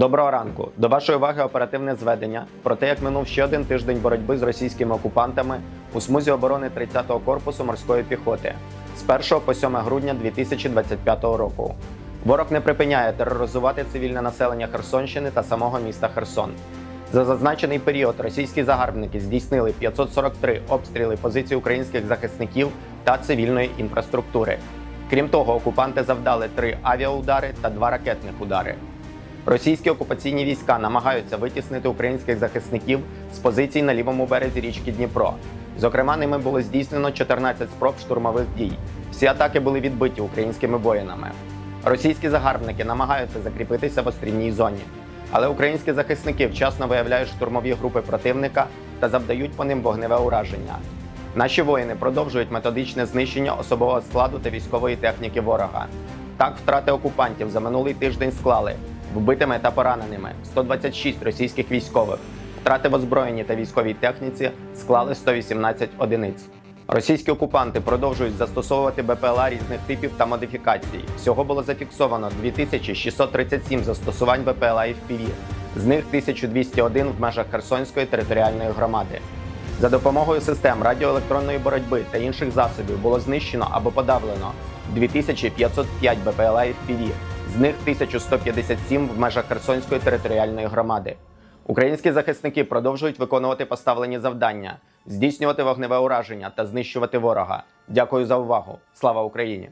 Доброго ранку. До вашої уваги оперативне зведення про те, як минув ще один тиждень боротьби з російськими окупантами у смузі оборони 30-го корпусу морської піхоти з 1 по 7 грудня 2025 року. Ворог не припиняє тероризувати цивільне населення Херсонщини та самого міста Херсон. За зазначений період російські загарбники здійснили 543 обстріли позицій українських захисників та цивільної інфраструктури. Крім того, окупанти завдали три авіаудари та два ракетних удари. Російські окупаційні війська намагаються витіснити українських захисників з позицій на лівому березі річки Дніпро. Зокрема, ними було здійснено 14 спроб штурмових дій. Всі атаки були відбиті українськими воїнами. Російські загарбники намагаються закріпитися в острівній зоні, але українські захисники вчасно виявляють штурмові групи противника та завдають по ним вогневе ураження. Наші воїни продовжують методичне знищення особового складу та військової техніки ворога. Так, втрати окупантів за минулий тиждень склали вбитими та пораненими 126 російських військових. Втрати в озброєнні та військовій техніці склали 118 одиниць. Російські окупанти продовжують застосовувати БПЛА різних типів та модифікацій. Всього було зафіксовано 2637 застосувань БПЛА і FPV, з них 1201 в межах Херсонської територіальної громади. За допомогою систем радіоелектронної боротьби та інших засобів було знищено або подавлено 2505 БПЛА і FPV, з них 1157 в межах Херсонської територіальної громади. Українські захисники продовжують виконувати поставлені завдання, здійснювати вогневе ураження та знищувати ворога. Дякую за увагу. Слава Україні!